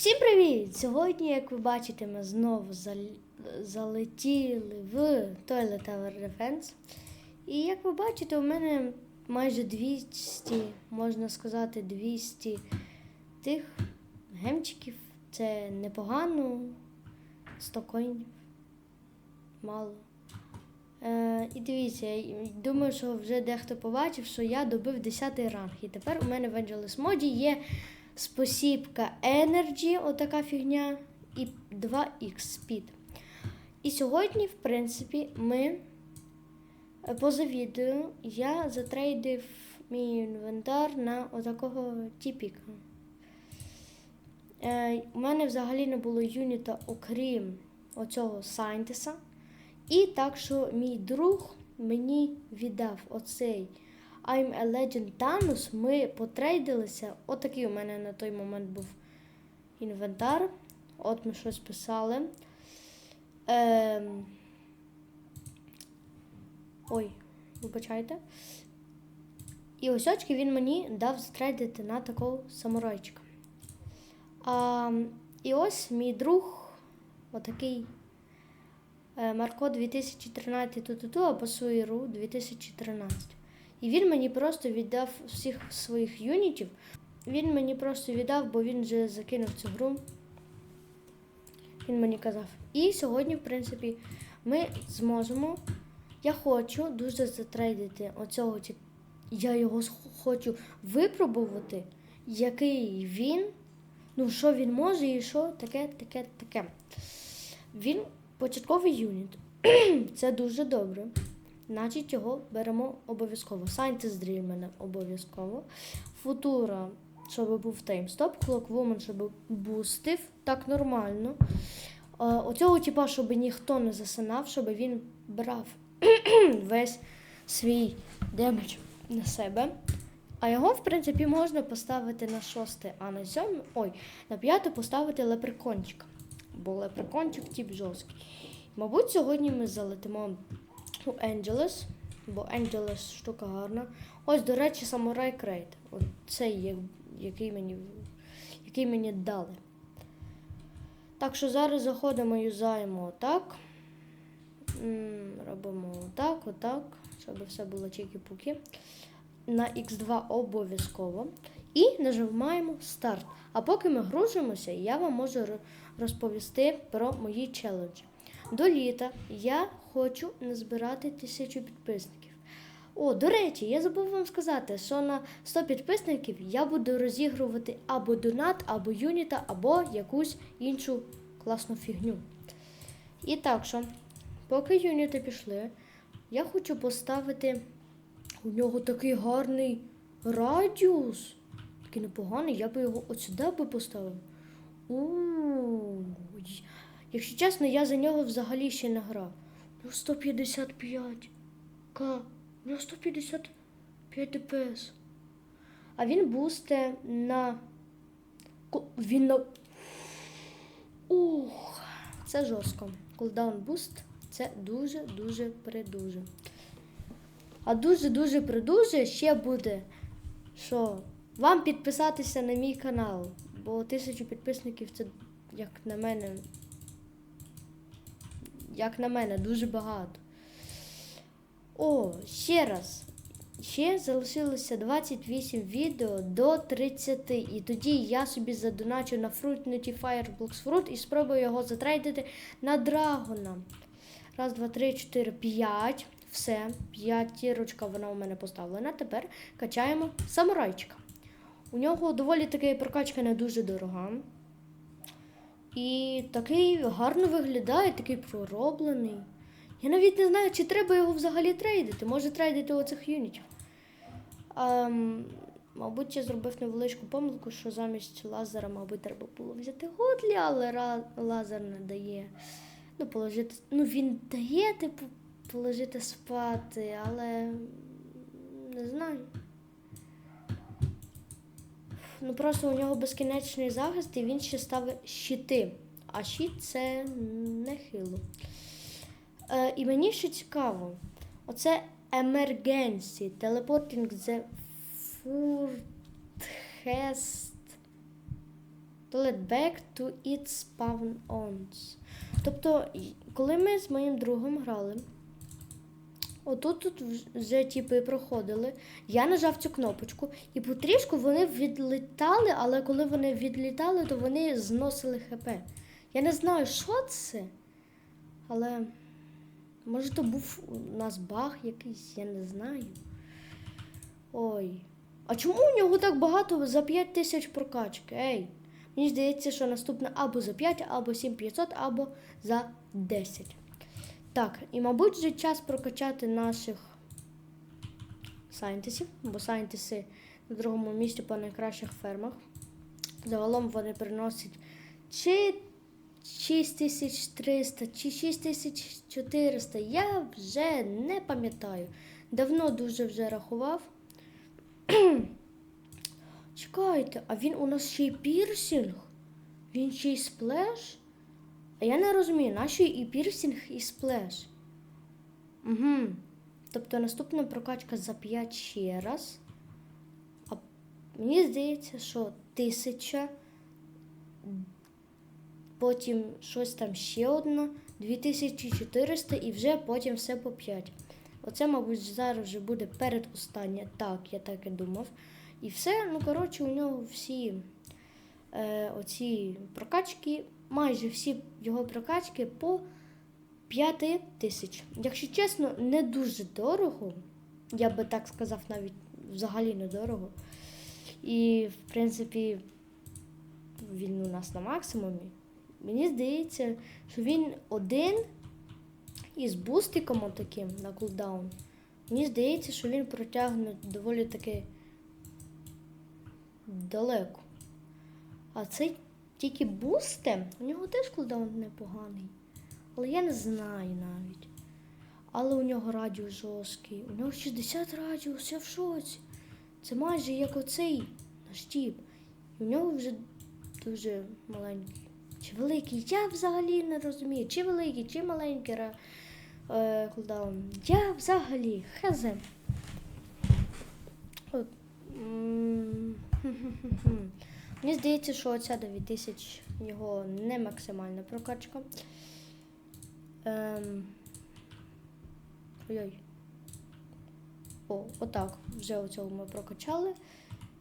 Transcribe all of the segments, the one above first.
Всім привіт! Сьогодні, як ви бачите, ми знову зал- залетіли в Toilet Tower Defense. І як ви бачите, у мене майже 200, можна сказати, 200 тих гемчиків. Це непогано. 100 коїнів. Мало. Е, і дивіться, я думаю, що вже дехто побачив, що я добив 10 ранг. І тепер у мене в Angelus моді є спосібка Energy, отака фігня, і 2х Speed. І сьогодні, в принципі, ми е, поза відео я затрейдив мій інвентар на отакого тіпіка. Е, у мене взагалі не було юніта, окрім оцього Сайнтеса. І так що мій друг мені віддав оцей I'm a Legend Thanos. Ми потрейдилися. Отакий у мене на той момент був інвентар. От ми щось писали. Ем... Ой, вибачайте. І ось очки він мені дав затрейдити на такого самурайчика. А, і ось мій друг, отакий е, Марко 2013 ту-ту-ту або Суїру 2013. І він мені просто віддав всіх своїх юнітів. Він мені просто віддав, бо він вже закинув цю гру. Він мені казав. І сьогодні, в принципі, ми зможемо. Я хочу дуже затрейдити оцього. Я його хочу випробувати, який він, ну, що він може і що таке, таке, таке. Він початковий юніт. Це дуже добре. Значить, його беремо обов'язково. Scientist Drill мене обов'язково. Футура, щоб був таймстоп, Clockwoman, щоб бустив. Так нормально. Оцього типа, щоб ніхто не засинав, щоб він брав весь свій демедж на себе. А його, в принципі, можна поставити на шосте, а на сьоме, ой, на п'яте поставити лепрекончика. Бо лепрекончик тип жорсткий. Мабуть, сьогодні ми залетимо у Angeles, бо Angeles штука гарна. Ось, до речі, Samurai Crate. От цей, який мені, який мені дали. Так що зараз заходимо, юзаємо отак. Робимо отак, отак, щоб все було чики-пуки. На X2 обов'язково. І нажимаємо старт. А поки ми гружимося, я вам можу розповісти про мої челенджі. До літа я хочу назбирати тисячу підписників. О, до речі, я забув вам сказати, що на 100 підписників я буду розігрувати або донат, або юніта, або якусь іншу класну фігню. І так що, поки юніти пішли, я хочу поставити у нього такий гарний радіус. Такий непоганий, я би його от сюди би поставив. У, Якщо чесно, я за нього взагалі ще не грав. Ну 155. К. Ну 155 ДПС. А він бусте на. Він на. Ух, це жорстко. Кулдаун буст це дуже-дуже придуже. А дуже-дуже придуже ще буде, що вам підписатися на мій канал, бо тисячу підписників це, як на мене, як на мене, дуже багато. О, ще раз. Ще залишилося 28 відео до 30. І тоді я собі задоначу на Fruit Notifier Blocks Fruit і спробую його затрейдити на Драгона. Раз, два, три, чотири, п'ять. Все, п'ятірочка вона у мене поставлена. Тепер качаємо самурайчика. У нього доволі таки прокачка не дуже дорога. І такий гарно виглядає, такий пророблений. Я навіть не знаю, чи треба його взагалі трейдити. Може трейдити оцих юнітів. Ем, мабуть, я зробив невеличку помилку, що замість лазера, мабуть, треба було взяти годлі, але лазер не дає. Ну, положити. Ну, він дає, типу, положити спати, але не знаю. Ну просто у нього безкінечний захист, і він ще ставить щити. А щит це нехило. Е, і мені ще цікаво, оце emergency, teleporting the let back to its spawn ons. Тобто, коли ми з моїм другом грали, отут тут вж- вже типи проходили, я нажав цю кнопочку, і потрішку вони відлітали, але коли вони відлітали, то вони зносили ХП. Я не знаю, що це, але може то був у нас баг якийсь, я не знаю. Ой. А чому у нього так багато за 5 тисяч прокачки? Ей. Мені здається, що наступне або за 5, або 7500, або за 10. Так, і мабуть вже час прокачати наших сайнтисів, бо сайнтиси на другому місці по найкращих фермах. Загалом вони приносять чи 6300, чи 6400. Я вже не пам'ятаю. Давно дуже вже рахував. Чекайте, а він у нас ще й пірсінг? Він ще й сплеш? А я не розумію, нащо і пірсінг, і сплеш? Угу. Тобто наступна прокачка за 5 ще раз. А мені здається, що 1000, потім щось там ще одна, 2400 і вже потім все по 5. Оце, мабуть, зараз вже буде передостаннє. Так, я так і думав. І все, ну коротше, у нього всі е, оці прокачки, майже всі його прокачки по 5 тисяч. Якщо чесно, не дуже дорого. Я би так сказав, навіть взагалі не дорого. І, в принципі, він у нас на максимумі. Мені здається, що він один із бустиком таким на кулдаун. Мені здається, що він протягне доволі таки далеко. А цей тільки бусте, у нього теж кулдаун непоганий. Але я не знаю навіть. Але у нього радіус жорсткий. У нього 60 радіус, я в шоці. Це майже як оцей наш тіп. І у нього вже дуже маленький. Чи великий? Я взагалі не розумію. Чи великий, чи маленький е, кулдаун. Я взагалі хазе. От. Мені здається, що оця 9000 його не максимальна прокачка. Ем... Ой-ой. О, отак. Вже оцього ми прокачали.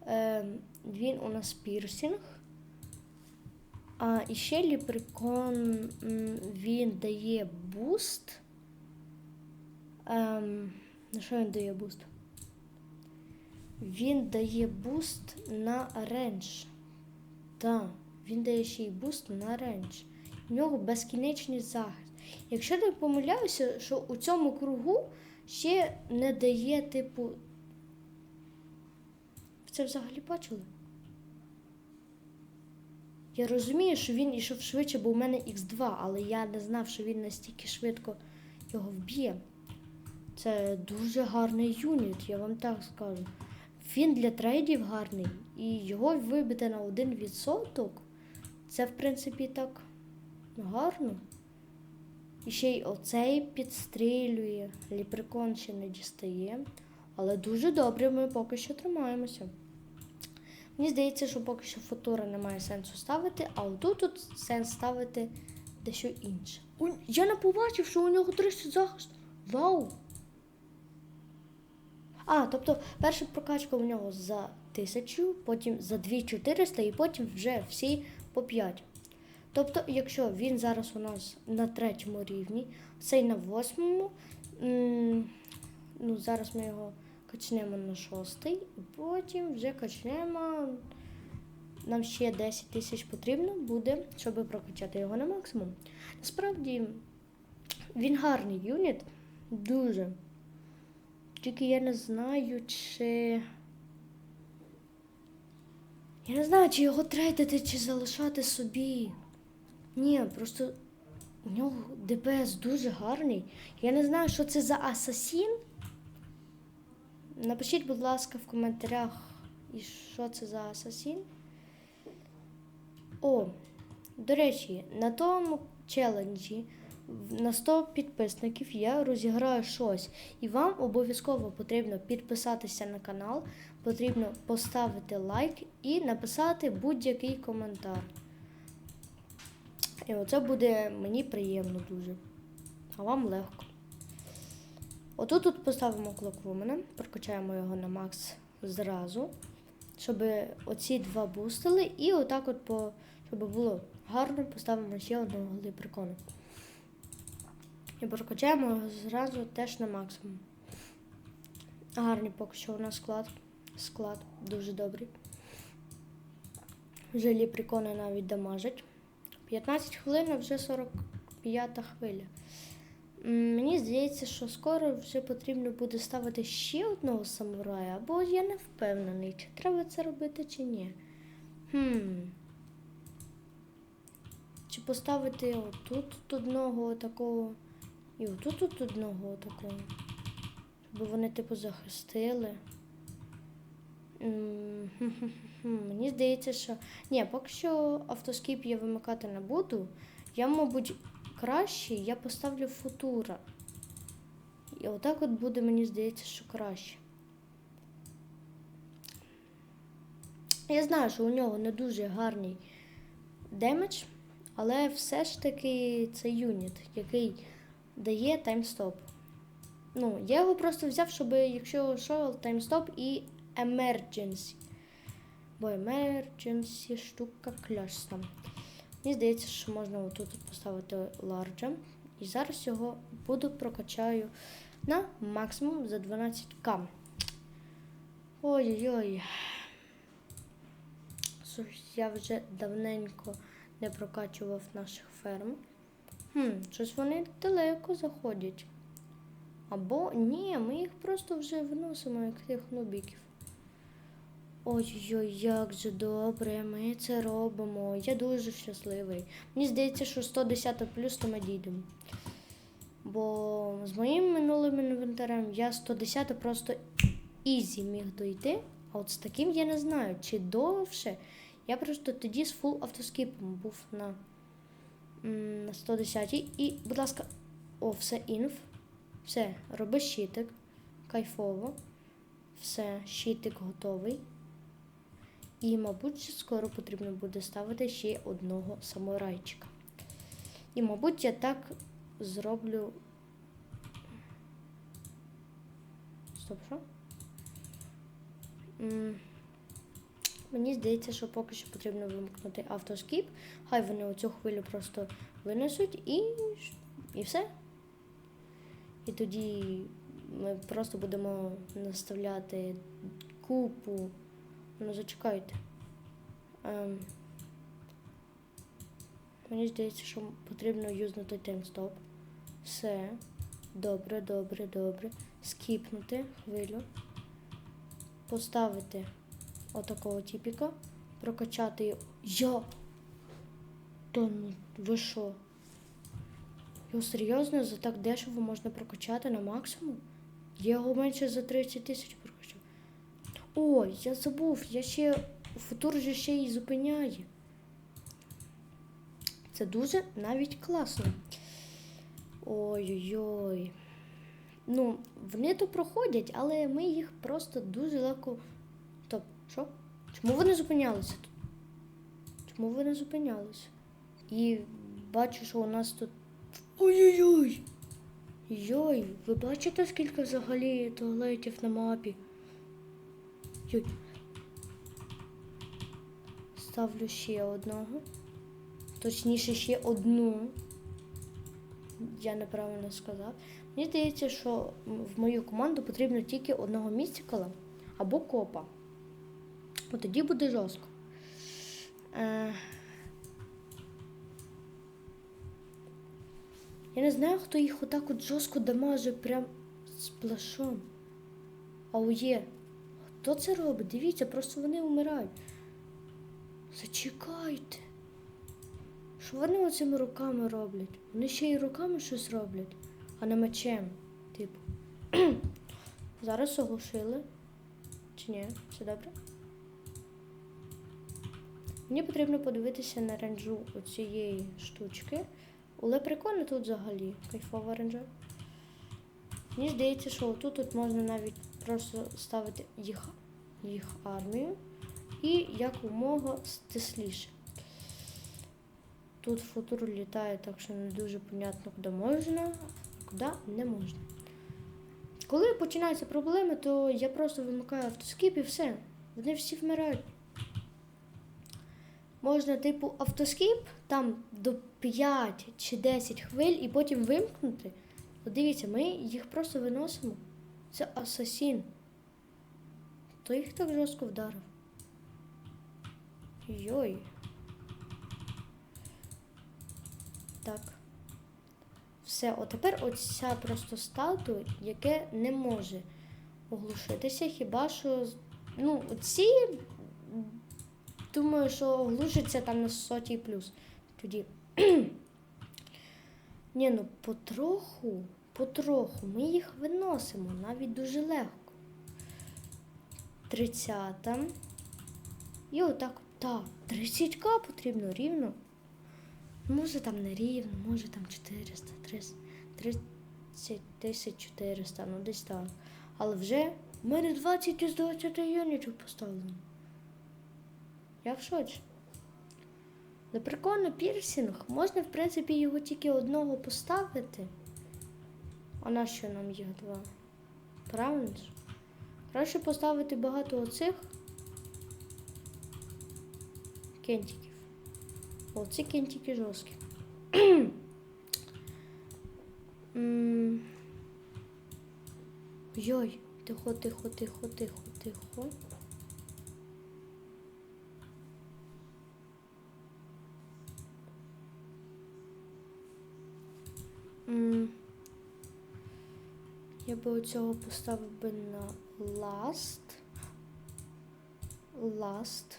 Ем, він у нас пірсінг. А і ще ліприкон він дає буст. Ем, на що він дає буст? Він дає буст на рендж. Так, він дає ще й буст на рендж. У нього безкінечний захист. Якщо не помиляюся, що у цьому кругу ще не дає, типу. Ви це взагалі бачили? Я розумію, що він ішов швидше, бо у мене Х2, але я не знав, що він настільки швидко його вб'є. Це дуже гарний юніт, я вам так скажу. Він для трейдів гарний, і його вибити на 1%. Це, в принципі, так гарно. І ще й оцей підстрілює, ліпрекон ще не дістає. Але дуже добре ми поки що тримаємося. Мені здається, що поки що футура немає сенсу ставити, а отут тут сенс ставити дещо інше. У- Я не побачив, що у нього 30 захист. Вау! А, тобто перша прокачка у нього за 1000, потім за 2400 і потім вже всі по 5. Тобто, якщо він зараз у нас на третьому рівні, цей на восьмому, ну зараз ми його качнемо на шостий, і потім вже качнемо. Нам ще 10 тисяч потрібно буде, щоб прокачати його на максимум. Насправді він гарний юніт, дуже. Тільки я не знаю, чи. Я не знаю, чи його трейдити, чи залишати собі. Ні, просто у нього ДПС дуже гарний. Я не знаю, що це за асасін. Напишіть, будь ласка, в коментарях, і що це за асасін. О, до речі, на тому челенджі на 100 підписників я розіграю щось. І вам обов'язково потрібно підписатися на канал, потрібно поставити лайк і написати будь-який коментар. І оце буде мені приємно дуже. А вам легко. Отут тут поставимо клоквумена, прокачаємо його на макс зразу, щоб оці два бустили, і отак от по, щоб було гарно, поставимо ще одного лепрекона. І прокачаємо його зразу теж на максимум. Гарний поки що у нас склад. Склад дуже добрий. Вже ліприкони навіть дамажать. 15 хвилин, а вже 45 хвиля. Мені здається, що скоро вже потрібно буде ставити ще одного самурая, або я не впевнений, чи треба це робити, чи ні. Хм. Чи поставити отут одного такого і отут от одного такого. Щоб вони, типу, захистили. Мені здається, що. Ні, поки що автоскіп я вимикати не буду. Я, мабуть, краще я поставлю футура. І отак от буде, мені здається, що краще. Я знаю, що у нього не дуже гарний демедж, але все ж таки це юніт, який дає таймстоп. Ну, я його просто взяв, щоб якщо що, таймстоп і emergency. Бо emergency штука класна. Мені здається, що можна отут поставити ларджа. І зараз його буду прокачаю на максимум за 12к. Ой-ой-ой. Я вже давненько не прокачував наших ферм. Хм, щось вони далеко заходять. Або ні, ми їх просто вже виносимо, як тих нубіків. Ой-ой, як же добре, ми це робимо. Я дуже щасливий. Мені здається, що 110 плюс то ми дійдемо. Бо з моїм минулим інвентарем я 110 просто ізі міг дойти. А от з таким я не знаю, чи довше. Я просто тоді з фул автоскіпом був на 110 і, будь ласка, о, все інф. Все, роби щитик. Кайфово. Все, щитик готовий. І, мабуть, скоро потрібно буде ставити ще одного самурайчика. І, мабуть, я так зроблю. Стоп, що? Мені здається, що поки що потрібно вимкнути автоскіп. Хай вони оцю хвилю просто винесуть і, і все. І тоді ми просто будемо наставляти купу. Ну, зачекайте. Ем, мені здається, що потрібно юзнути таймстоп. Все. Добре, добре, добре. Скіпнути хвилю. Поставити отакого тіпіка. Прокачати його. Я. Та ну, ви що? Його серйозно за так дешево можна прокачати на максимум? Я його менше за 30 тисяч прокачав. Ой, я забув, я ще футур же ще й зупиняє. Це дуже навіть класно. Ой-ой-ой. Ну, вони то проходять, але ми їх просто дуже легко. Що? Чому вони зупинялися тут? Чому вони зупинялися? І бачу, що у нас тут. Ой-ой-ой! Йой, ви бачите, скільки взагалі туалетів на мапі? Йой. Ставлю ще одного. Точніше, ще одну. Я неправильно сказав. Мені здається, що в мою команду потрібно тільки одного містикала або копа. От тоді буде жорстко. Е... Я не знаю, хто їх отак от жорстко дамаже прям з плашом. Аує. Хто це робить? Дивіться, просто вони вмирають. Зачекайте. Що вони оцими руками роблять? Вони ще й руками щось роблять, а не мечем. Типу. Зараз оглушили. Чи ні? Все добре? Мені потрібно подивитися на ренджу оцієї штучки. Але прикольно тут взагалі. Кайфова ренджа. Мені здається, що тут тут можна навіть просто ставити їх, їх армію і якомога стисліше. Тут футур літає, так що не дуже понятно, куди можна, а куди не можна. Коли починаються проблеми, то я просто вимикаю автоскіп і все. Вони всі вмирають. Можна, типу, автоскіп там до 5 чи 10 хвиль і потім вимкнути. От дивіться, ми їх просто виносимо. Це асасін. Хто їх так жорстко вдарив? Йой. Так. Все, от оця просто статуя, яке не може оглушитися, хіба що. Ну, ці. Думаю, що оглушиться там на сотій плюс. Тоді. Ні, ну потроху, потроху ми їх виносимо навіть дуже легко. Тридцята. І отак, так, 30к потрібно рівно. Може там не рівно, може там 400, 300, 30 тисяч 400, ну десь так. Але вже в мене 20 із 20 юнітів поставлено. Я в шоці. Але прикольно пірсінг. Можна, в принципі, його тільки одного поставити. А на що нам їх два? Правильно? Краще поставити багато оцих кентиків. Оці кентики жорсткі. Йой, тихо, тихо, тихо, тихо, тихо. Я би оцього поставив би на last. Last.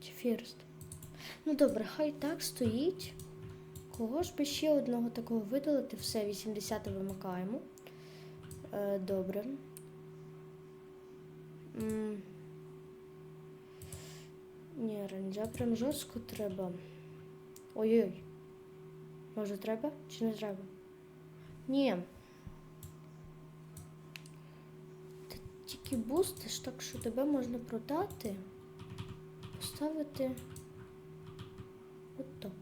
Чи first? Ну добре, хай так стоїть. Кого ж би ще одного такого видалити? Все, 80 вимикаємо. Е, добре. Ні, ренджа прям жорстко треба. Ой-ой. Може треба чи не треба? Ні. Ти тільки бустиш, так що тебе можна продати. Поставити. От так.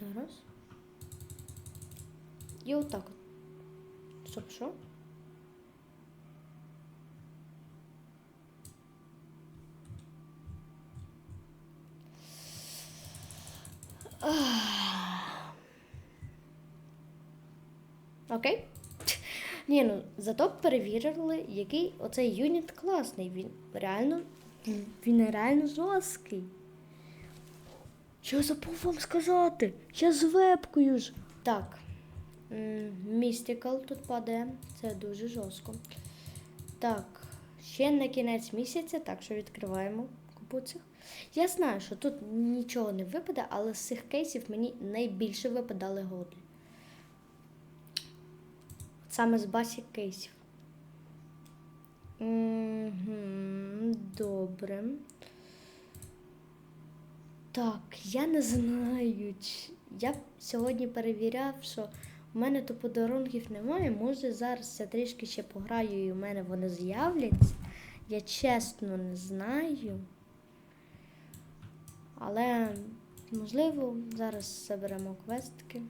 Зараз. І отак от. Щоб що? Окей. Ні, ну зато перевірили, який оцей юніт класний. Він реально, він реально жорсткий. Що забув вам сказати? Я з вебкою ж. Так. Містикал тут падає. Це дуже жорстко. Так, ще на кінець місяця, так що відкриваємо купу цих. Я знаю, що тут нічого не випаде, але з цих кейсів мені найбільше випадали годлі. Саме з басік кейсів. Добре. Так, я не знаю. Я сьогодні перевіряв, що у мене то подарунків немає. Може зараз я трішки ще пограю і у мене вони з'являться. Я чесно не знаю. Але, можливо, зараз заберемо квестики.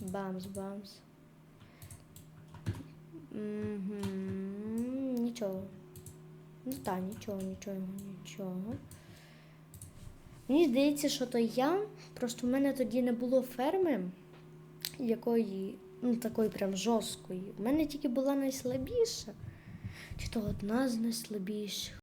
Бамс-бамс. Нічого. Ну так, нічого, нічого, нічого. Мені здається, що то я. Просто в мене тоді не було ферми, якої, ну, такої прям жорсткої. У мене тільки була найслабіша. Чи то одна з найслабіших.